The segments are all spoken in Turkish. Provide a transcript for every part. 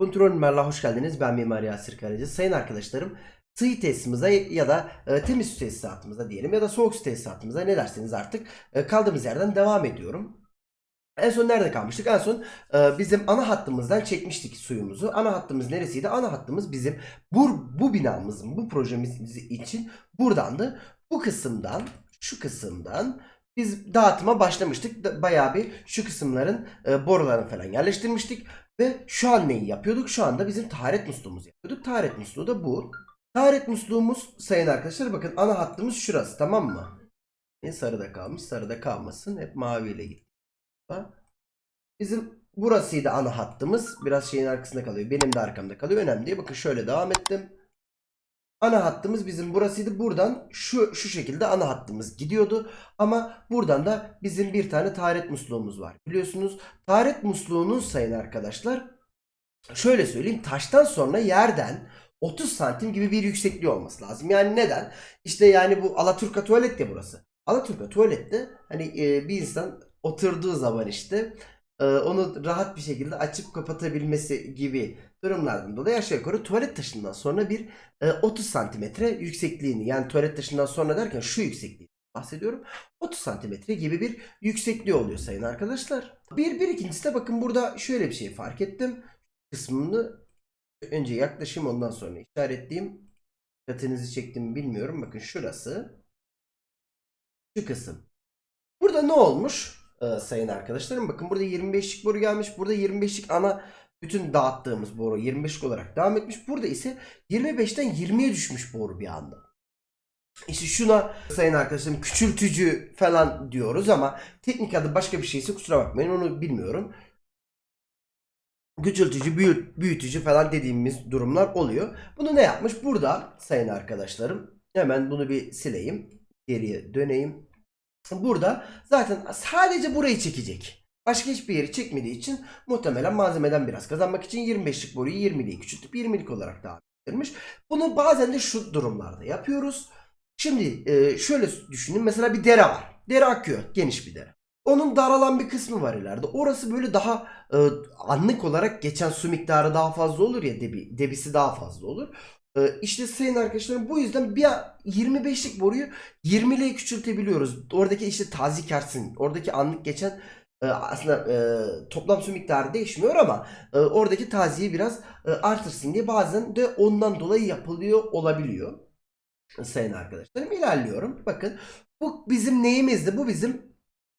Kontrol numarayla hoş geldiniz. Ben Mimar Yasir Karacı. Sayın arkadaşlarım, sığ tesisimize ya da e, temiz su tesisatımıza diyelim ya da soğuk su tesisatımıza ne derseniz artık e, kaldığımız yerden devam ediyorum. En son nerede kalmıştık? En son e, bizim ana hattımızdan çekmiştik suyumuzu. Ana hattımız neresiydi? Ana hattımız bizim bu, bu binamızın, bu projemiz için buradandı. Bu kısımdan, şu kısımdan biz dağıtıma başlamıştık. Bayağı bir şu kısımların e, borularını falan yerleştirmiştik. Ve şu an neyi yapıyorduk? Şu anda bizim taharet musluğumuzu yapıyorduk. Taharet musluğu da bu. Taharet musluğumuz sayın arkadaşlar bakın ana hattımız şurası tamam mı? E, sarıda kalmış sarıda kalmasın. Hep maviyle gitti. Bizim burasıydı ana hattımız. Biraz şeyin arkasında kalıyor. Benim de arkamda kalıyor. Önemli değil. Bakın şöyle devam ettim. Ana hattımız bizim burasıydı. Buradan şu şu şekilde ana hattımız gidiyordu. Ama buradan da bizim bir tane taharet musluğumuz var. Biliyorsunuz taharet musluğunun sayın arkadaşlar şöyle söyleyeyim taştan sonra yerden 30 santim gibi bir yüksekliği olması lazım. Yani neden? İşte yani bu Alaturka tuvalet ya burası. Alaturka tuvalette hani e, bir insan oturduğu zaman işte onu rahat bir şekilde açıp kapatabilmesi gibi durumlardan dolayı aşağı yukarı tuvalet taşından sonra bir e, 30 santimetre yüksekliğini yani tuvalet taşından sonra derken şu yüksekliği bahsediyorum. 30 santimetre gibi bir yüksekliği oluyor sayın arkadaşlar. Bir, bir ikincisi de bakın burada şöyle bir şey fark ettim. Kısmını önce yaklaşayım ondan sonra işaretleyeyim. Dikkatinizi çektim mi bilmiyorum. Bakın şurası. Şu kısım. Burada ne olmuş e, sayın arkadaşlarım? Bakın burada 25'lik boru gelmiş. Burada 25'lik ana bütün dağıttığımız boru 25'lik olarak devam etmiş. Burada ise 25'ten 20'ye düşmüş boru bir anda. İşte şuna sayın arkadaşlarım küçültücü falan diyoruz ama teknik adı başka bir şeyse kusura bakmayın onu bilmiyorum. Küçültücü, büyüt, büyütücü falan dediğimiz durumlar oluyor. Bunu ne yapmış? Burada sayın arkadaşlarım hemen bunu bir sileyim. Geriye döneyim. Burada zaten sadece burayı çekecek. Başka hiçbir yeri çekmediği için muhtemelen malzemeden biraz kazanmak için 25'lik boruyu 20'liği küçültüp 20'lik olarak devam ettirmiş. Bunu bazen de şu durumlarda yapıyoruz. Şimdi e, şöyle düşünün mesela bir dere var. Dere akıyor geniş bir dere. Onun daralan bir kısmı var ileride. Orası böyle daha e, anlık olarak geçen su miktarı daha fazla olur ya debi, debisi daha fazla olur. E, işte sayın arkadaşlarım bu yüzden bir 25'lik boruyu 20'liye küçültebiliyoruz. Oradaki işte tazik artsın. Oradaki anlık geçen e, aslında e, toplam su miktarı değişmiyor ama e, oradaki taziyi biraz e, artırsın diye bazen de ondan dolayı yapılıyor olabiliyor. Sayın arkadaşlarım ilerliyorum. Bakın bu bizim neyimizdi? Bu bizim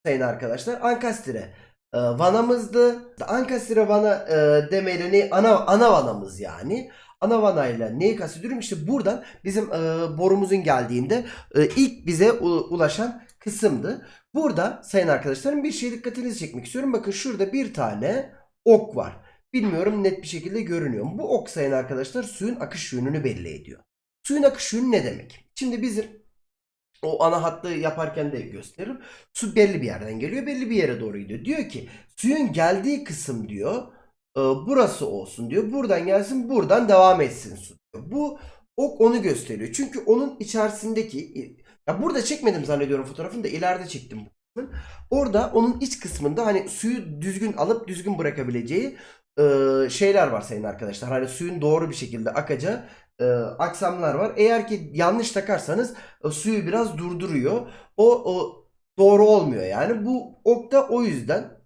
sayın arkadaşlar ankastre e, vanamızdı. Ankastre vana e, demeyle ne ana ana vanamız yani. Ana vanayla neyi kastediyorum? İşte buradan bizim e, borumuzun geldiğinde e, ilk bize u- ulaşan kısımdı. Burada sayın arkadaşlarım bir şey dikkatinizi çekmek istiyorum. Bakın şurada bir tane ok var. Bilmiyorum net bir şekilde görünüyor mu? Bu ok sayın arkadaşlar suyun akış yönünü belli ediyor. Suyun akış yönü ne demek? Şimdi bizim o ana hattı yaparken de gösteririm. Su belli bir yerden geliyor, belli bir yere doğru gidiyor. Diyor ki suyun geldiği kısım diyor, e, burası olsun diyor. Buradan gelsin, buradan devam etsin su diyor. Bu ok onu gösteriyor. Çünkü onun içerisindeki ya burada çekmedim zannediyorum fotoğrafını da ileride çektim. Orada onun iç kısmında hani suyu düzgün alıp düzgün bırakabileceği e, şeyler var sayın arkadaşlar. Hani suyun doğru bir şekilde akacağı e, aksamlar var. Eğer ki yanlış takarsanız e, suyu biraz durduruyor. O, o doğru olmuyor yani. Bu ok da o yüzden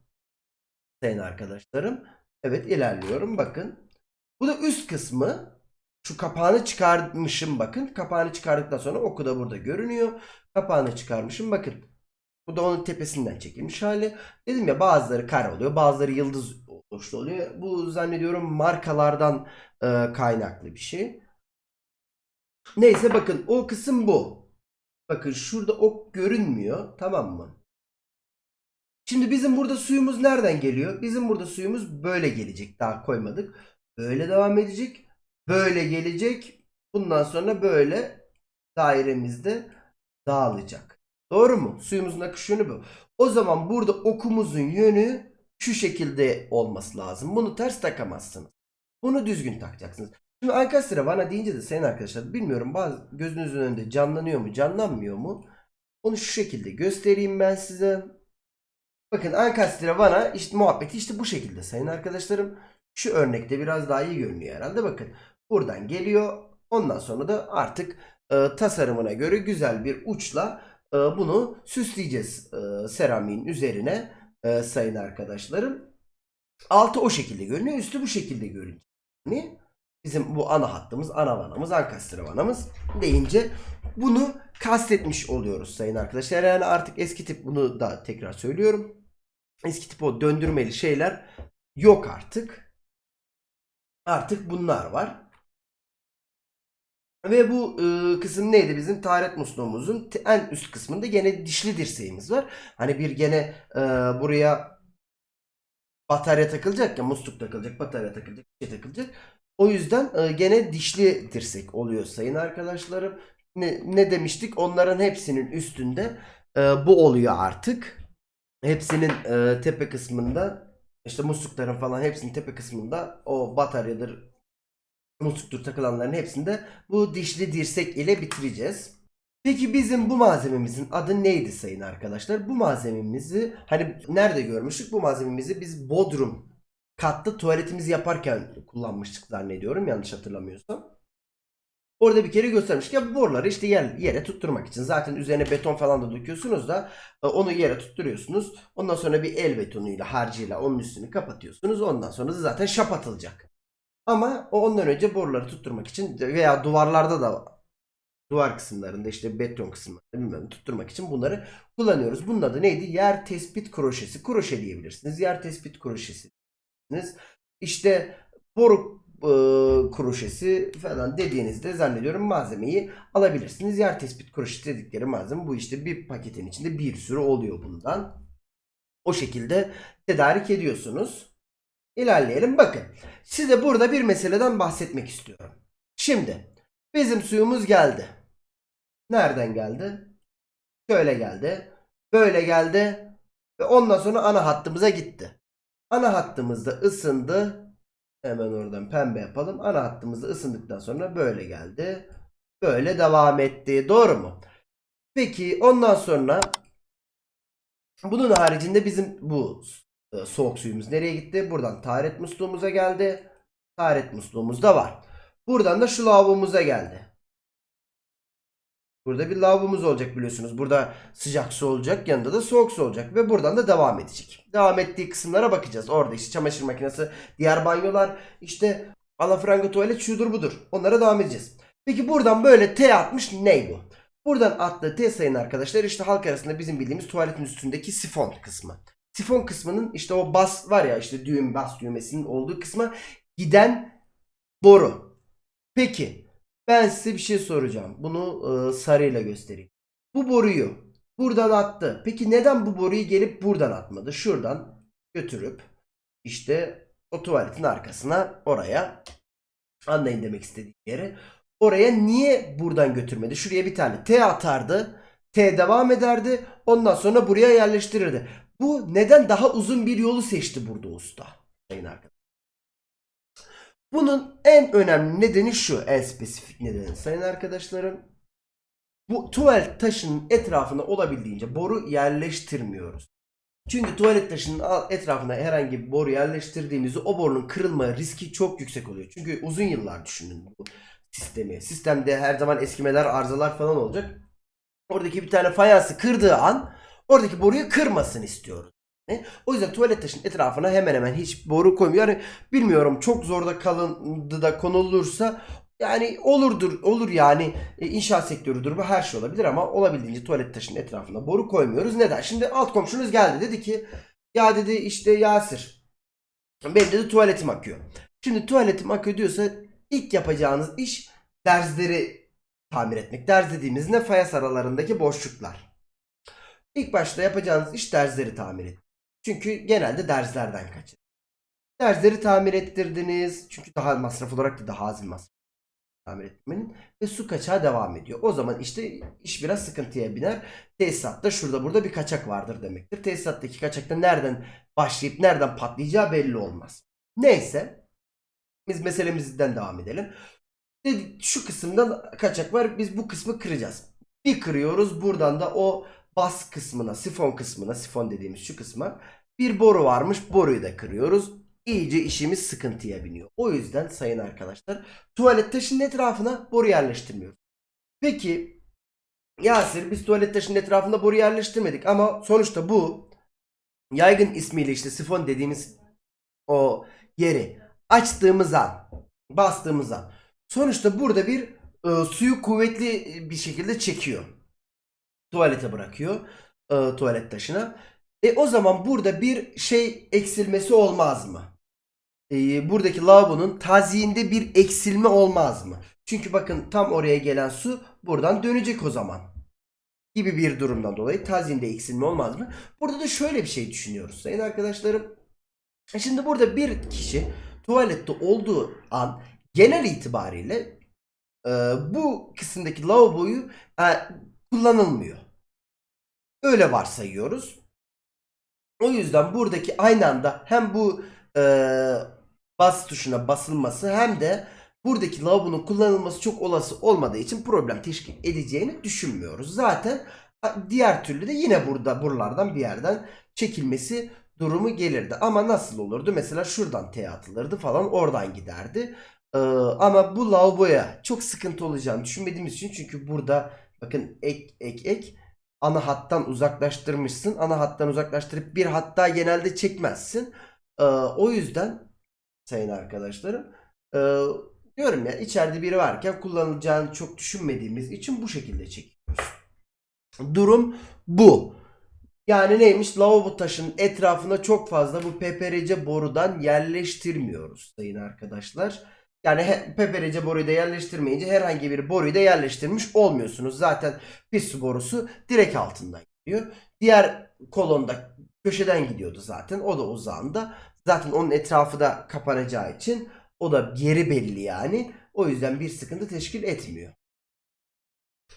sayın arkadaşlarım. Evet ilerliyorum bakın. Bu da üst kısmı. Şu kapağını çıkarmışım bakın. Kapağını çıkardıktan sonra oku da burada görünüyor. Kapağını çıkarmışım bakın. Bu da onun tepesinden çekilmiş hali. Dedim ya bazıları kare oluyor, bazıları yıldız oluştu oluyor. Bu zannediyorum markalardan e, kaynaklı bir şey. Neyse bakın o kısım bu. Bakın şurada ok görünmüyor. Tamam mı? Şimdi bizim burada suyumuz nereden geliyor? Bizim burada suyumuz böyle gelecek. Daha koymadık. Böyle devam edecek. Böyle gelecek. Bundan sonra böyle dairemizde dağılacak. Doğru mu? Suyumuzun akış yönü bu. O zaman burada okumuzun yönü şu şekilde olması lazım. Bunu ters takamazsınız. Bunu düzgün takacaksınız. Şimdi Ankastre Vana deyince de sayın arkadaşlar bilmiyorum bazı gözünüzün önünde canlanıyor mu canlanmıyor mu? Onu şu şekilde göstereyim ben size. Bakın Ankastre Vana işte muhabbeti işte bu şekilde sayın arkadaşlarım. Şu örnekte biraz daha iyi görünüyor herhalde. Bakın buradan geliyor. Ondan sonra da artık e, tasarımına göre güzel bir uçla e, bunu süsleyeceğiz e, seramiğin üzerine e, sayın arkadaşlarım. Altı o şekilde görünüyor. Üstü bu şekilde görünüyor. Bizim bu ana hattımız, ana vanamız, ankastre vanamız deyince bunu kastetmiş oluyoruz sayın arkadaşlar. Yani artık eski tip bunu da tekrar söylüyorum. Eski tip o döndürmeli şeyler yok artık. Artık bunlar var. Ve bu e, kısım neydi bizim? Taharet musluğumuzun en üst kısmında gene dişli dirseğimiz var. Hani bir gene e, buraya batarya takılacak ya musluk takılacak, batarya takılacak, şey takılacak. O yüzden e, gene dişli dirsek oluyor sayın arkadaşlarım. Ne, ne demiştik? Onların hepsinin üstünde e, bu oluyor artık. Hepsinin e, tepe kısmında işte muslukların falan hepsinin tepe kısmında o bataryadır, musluktur takılanların hepsinde bu dişli dirsek ile bitireceğiz. Peki bizim bu malzememizin adı neydi sayın arkadaşlar? Bu malzememizi hani nerede görmüştük? Bu malzememizi biz Bodrum katta tuvaletimizi yaparken kullanmıştık zannediyorum yanlış hatırlamıyorsam. Orada bir kere göstermiştik ya boruları işte yer, yere tutturmak için. Zaten üzerine beton falan da döküyorsunuz da e, onu yere tutturuyorsunuz. Ondan sonra bir el betonuyla harcıyla onun üstünü kapatıyorsunuz. Ondan sonra da zaten şap atılacak. Ama ondan önce boruları tutturmak için veya duvarlarda da duvar kısımlarında işte beton kısımlarında bilmem tutturmak için bunları kullanıyoruz. Bunun adı neydi? Yer tespit kroşesi. Kroşe diyebilirsiniz. Yer tespit kroşesi. Diyebilirsiniz. İşte boru e, kroşesi falan dediğinizde zannediyorum malzemeyi alabilirsiniz. Yer tespit kroşesi dedikleri malzeme bu işte bir paketin içinde bir sürü oluyor bundan. O şekilde tedarik ediyorsunuz. İlerleyelim. Bakın size burada bir meseleden bahsetmek istiyorum. Şimdi bizim suyumuz geldi. Nereden geldi? Şöyle geldi. Böyle geldi. Ve ondan sonra ana hattımıza gitti. Ana hattımızda ısındı. Hemen oradan pembe yapalım. Ana hattımızda ısındıktan sonra böyle geldi. Böyle devam etti. Doğru mu? Peki ondan sonra bunun haricinde bizim bu e, soğuk suyumuz nereye gitti? Buradan taharet musluğumuza geldi. Taharet musluğumuz da var. Buradan da şu lavabomuza geldi. Burada bir lavabomuz olacak biliyorsunuz. Burada sıcak su olacak. Yanında da soğuk su olacak. Ve buradan da devam edecek. Devam ettiği kısımlara bakacağız. Orada işte çamaşır makinesi, diğer banyolar, işte alafranga tuvalet şudur budur. Onlara devam edeceğiz. Peki buradan böyle T atmış ne bu? Buradan attığı T sayın arkadaşlar işte halk arasında bizim bildiğimiz tuvaletin üstündeki sifon kısmı. Sifon kısmının işte o bas var ya işte düğüm bas düğmesinin olduğu kısma giden boru. Peki ben size bir şey soracağım. Bunu e, sarıyla göstereyim. Bu boruyu buradan attı. Peki neden bu boruyu gelip buradan atmadı? Şuradan götürüp işte o tuvaletin arkasına oraya anlayın demek istediğim yere. Oraya niye buradan götürmedi? Şuraya bir tane T atardı. T devam ederdi. Ondan sonra buraya yerleştirirdi. Bu neden daha uzun bir yolu seçti burada usta? Sayın arkadaşlar. Bunun en önemli nedeni şu. En spesifik nedeni sayın arkadaşlarım. Bu tuvalet taşının etrafına olabildiğince boru yerleştirmiyoruz. Çünkü tuvalet taşının etrafına herhangi bir boru yerleştirdiğimizde o borunun kırılma riski çok yüksek oluyor. Çünkü uzun yıllar düşünün bu sistemi. Sistemde her zaman eskimeler, arızalar falan olacak. Oradaki bir tane fayansı kırdığı an oradaki boruyu kırmasın istiyoruz. Ne? O yüzden tuvalet taşının etrafına hemen hemen hiç boru koymuyor. Yani bilmiyorum çok zorda kalındı da konulursa yani olurdur olur yani E, inşaat sektörüdür bu her şey olabilir ama olabildiğince tuvalet taşının etrafına boru koymuyoruz. Neden? Şimdi alt komşunuz geldi dedi ki ya dedi işte Yasir benim dedi tuvaletim akıyor. Şimdi tuvaletim akıyor diyorsa ilk yapacağınız iş derzleri tamir etmek. Derz dediğimiz ne? Fayans aralarındaki boşluklar. İlk başta yapacağınız iş derzleri tamir et. Çünkü genelde derzlerden kaçın. Derzleri tamir ettirdiniz. Çünkü daha masraf olarak da daha az bir masraf tamir etmenin ve su kaçağı devam ediyor. O zaman işte iş biraz sıkıntıya biner. Tesisatta şurada burada bir kaçak vardır demektir. Tesisattaki kaçakta nereden başlayıp nereden patlayacağı belli olmaz. Neyse biz meselemizden devam edelim. Şu kısımdan kaçak var. Biz bu kısmı kıracağız. Bir kırıyoruz. Buradan da o bas kısmına, sifon kısmına, sifon dediğimiz şu kısma bir boru varmış. Boruyu da kırıyoruz. iyice işimiz sıkıntıya biniyor. O yüzden sayın arkadaşlar tuvalet taşının etrafına boru yerleştirmiyoruz. Peki Yasir biz tuvalet taşının etrafında boru yerleştirmedik ama sonuçta bu yaygın ismiyle işte sifon dediğimiz o yeri açtığımız an bastığımız an sonuçta burada bir e, suyu kuvvetli bir şekilde çekiyor. Tuvalete bırakıyor e, tuvalet taşına. E o zaman burada bir şey eksilmesi olmaz mı? E, buradaki lavabonun tazyinde bir eksilme olmaz mı? Çünkü bakın tam oraya gelen su buradan dönecek o zaman. Gibi bir durumdan dolayı tazyinde eksilme olmaz mı? Burada da şöyle bir şey düşünüyoruz sayın arkadaşlarım. E Şimdi burada bir kişi tuvalette olduğu an genel itibariyle e, bu kısımdaki lavaboyu e, kullanılmıyor. Öyle varsayıyoruz. O yüzden buradaki aynı anda hem bu e, bas tuşuna basılması hem de buradaki lavabonun kullanılması çok olası olmadığı için problem teşkil edeceğini düşünmüyoruz. Zaten diğer türlü de yine burada buralardan bir yerden çekilmesi durumu gelirdi. Ama nasıl olurdu? Mesela şuradan T atılırdı falan oradan giderdi. Ee, ama bu lavaboya çok sıkıntı olacağını düşünmediğimiz için çünkü burada bakın ek ek ek ana hattan uzaklaştırmışsın. Ana hattan uzaklaştırıp bir hatta genelde çekmezsin. Ee, o yüzden sayın arkadaşlarım e, diyorum ya içeride biri varken kullanılacağını çok düşünmediğimiz için bu şekilde çekiyoruz. Durum bu. Yani neymiş? Lavabo taşının etrafına çok fazla bu PPRC borudan yerleştirmiyoruz sayın arkadaşlar. Yani PPRC boruyu da yerleştirmeyince herhangi bir boruyu da yerleştirmiş olmuyorsunuz. Zaten pis su borusu direkt altından gidiyor. Diğer kolonda köşeden gidiyordu zaten. O da uzağında. Zaten onun etrafı da kapanacağı için o da yeri belli yani. O yüzden bir sıkıntı teşkil etmiyor.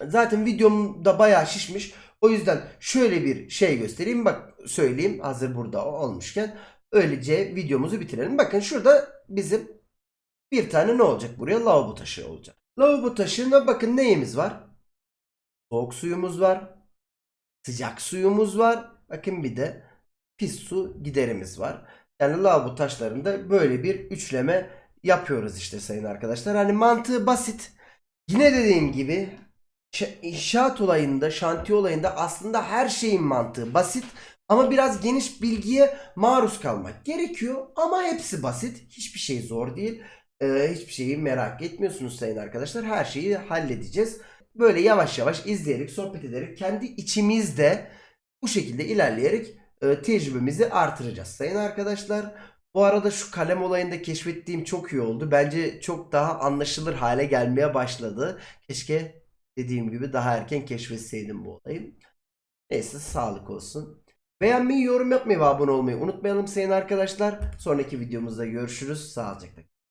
Zaten videom da bayağı şişmiş. O yüzden şöyle bir şey göstereyim. Bak söyleyeyim hazır burada olmuşken. Öylece videomuzu bitirelim. Bakın şurada bizim bir tane ne olacak buraya? Lavabo taşı olacak. Lavabo taşına bakın neyimiz var? Soğuk suyumuz var. Sıcak suyumuz var. Bakın bir de pis su giderimiz var. Yani lavabo taşlarında böyle bir üçleme yapıyoruz işte sayın arkadaşlar. Hani mantığı basit. Yine dediğim gibi inşaat olayında, şantiye olayında aslında her şeyin mantığı basit. Ama biraz geniş bilgiye maruz kalmak gerekiyor. Ama hepsi basit. Hiçbir şey zor değil. Ee, hiçbir şeyi merak etmiyorsunuz sayın arkadaşlar. Her şeyi halledeceğiz. Böyle yavaş yavaş izleyerek, sohbet ederek kendi içimizde bu şekilde ilerleyerek e, tecrübemizi artıracağız sayın arkadaşlar. Bu arada şu kalem olayında keşfettiğim çok iyi oldu. Bence çok daha anlaşılır hale gelmeye başladı. Keşke dediğim gibi daha erken keşfetseydim bu olayı. Neyse sağlık olsun. Beğenmeyi, yorum yapmayı ve abone olmayı unutmayalım sayın arkadaşlar. Sonraki videomuzda görüşürüz. Sağlıcakla.